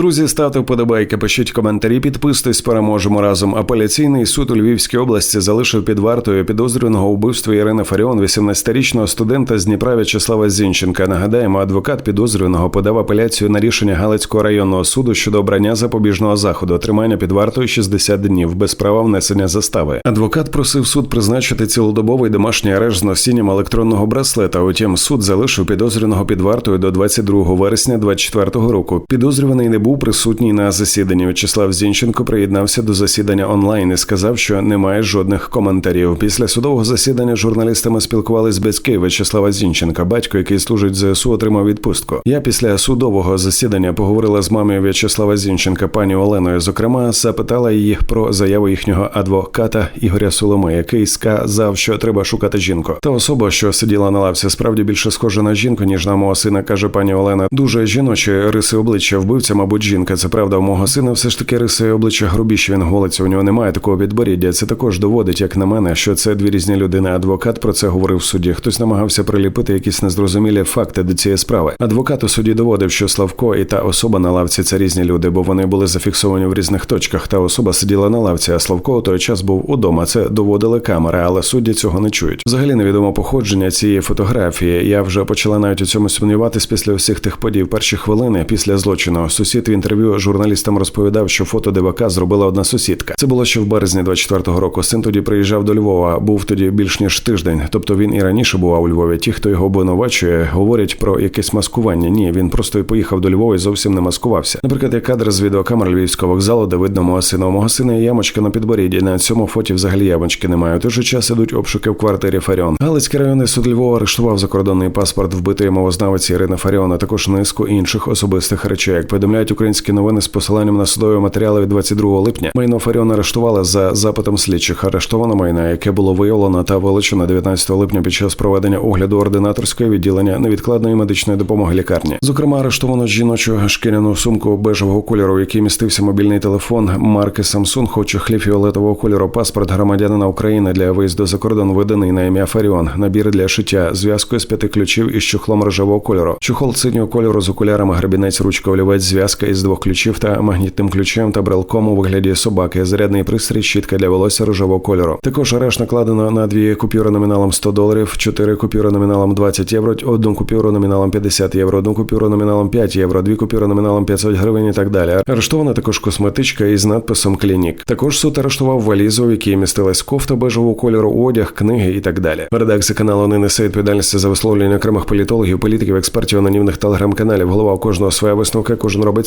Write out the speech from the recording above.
Друзі, ставте вподобайки, пишіть коментарі, підписуйтесь, переможемо разом. Апеляційний суд у Львівській області залишив під вартою підозрюваного у Ірини Фаріон, 18-річного студента з Дніпра В'ячеслава Зінченка. Нагадаємо, адвокат підозрюваного подав апеляцію на рішення Галицького районного суду щодо обрання запобіжного заходу, тримання під вартою 60 днів без права внесення застави. Адвокат просив суд призначити цілодобовий домашній арешт з носінням електронного браслета. Утім, суд залишив підозрюваного під вартою до 22 вересня 2024 року. Підозрюваний не був присутній на засіданні. В'ячеслав Зінченко приєднався до засідання онлайн і сказав, що немає жодних коментарів. Після судового засідання журналістами спілкувались батьки В'ячеслава Зінченка. Батько, який служить ЗСУ, отримав відпустку. Я після судового засідання поговорила з мамою В'ячеслава Зінченка, пані Оленою. Зокрема, запитала її про заяву їхнього адвоката Ігоря Соломи, який сказав, що треба шукати жінку. Та особа, що сиділа на лавці, справді більше схожа на жінку, ніж на мого сина, каже пані Олена. Дуже жіночі риси обличчя вбивця, мабуть, жінка. Це правда, у мого сина все ж таки риси обличчя грубіші. Він голиться. У нього немає такого підборіддя. Це також доводить, як на мене, що це дві різні людини. Адвокат про це говорив в суді. Хтось намагався приліпити якісь незрозумілі факти до цієї справи. Адвокат у суді доводив, що Славко і та особа на лавці це різні люди, бо вони були зафіксовані в різних точках. Та особа сиділа на лавці, а Славко у той час був удома. Це доводили камери, але судді цього не чують. Взагалі невідомо походження цієї фотографії. Я вже почала навіть у цьому сумніватись після усіх тих подій. Перші хвилини після злочину. Сусід в інтерв'ю журналістам розповідав, що фото дивака зробила одна сусідка. Це було ще в березні 24-го року. Син тоді приїжджав до Львова. Був тоді більш ніж тиждень. Тобто він і раніше бував у Львові. Ті, хто його обвинувачує, говорять про якесь маскування. Ні, він просто і поїхав до Львова і зовсім не маскувався. Наприклад, є кадр з відеокамер львівського вокзалу, де видно мого сина. У мого сина є ямочка на підборідді. На цьому фоті взагалі ямочки немає. Той же час ідуть обшуки в квартирі Фаріон. Галицький районний суд Львова арештував закордонний паспорт вбитої мовознавиці Ірини Фаріон, також низку інших особистих речей. Як повідомляють українські новини з посиланням на судові матеріали від 22 липня, майно Фаріон арештували за запитом слідчих. Арештовано майно, яке було виявлено та вилучено 19 липня під час проведення огляду ординаторського відділення невідкладної медичної допомоги лікарні. Зокрема, арештовано жіночу шкіряну сумку бежевого кольору, в якій містився мобільний телефон марки Samsung, хоч хлі фіолетового кольору, паспорт громадянина України для виїзду за кордон виданий на ім'я Фаріон, набір для шиття, зв'язку з п'яти ключів із чохлом рожевого кольору, чохол синього кольору з окулярами, гребінець, ручка, олівець, зв'язка із двох ключів та магнітним ключем та брелком у вигляді собаки, зарядний пристрій, щітка для волосся рожевого кольору. Також арешт накладено на дві купюри номіналом 100 доларів, чотири купюри номіналом 20 євро, одну купюру номіналом 50 євро, одну купюру номіналом 5 євро, дві купюри номіналом 500 гривень і так далі. Арештована також косметичка із надписом Клінік. Також суд арештував валізу, в якій містилась кофта бежевого кольору, одяг, книги і так далі. Редакція каналу не несе відповідальності за висловлення окремих політологів, політиків, експертів, анонімних телеграм-каналів. Голова у кожного своя висновка, кожен робить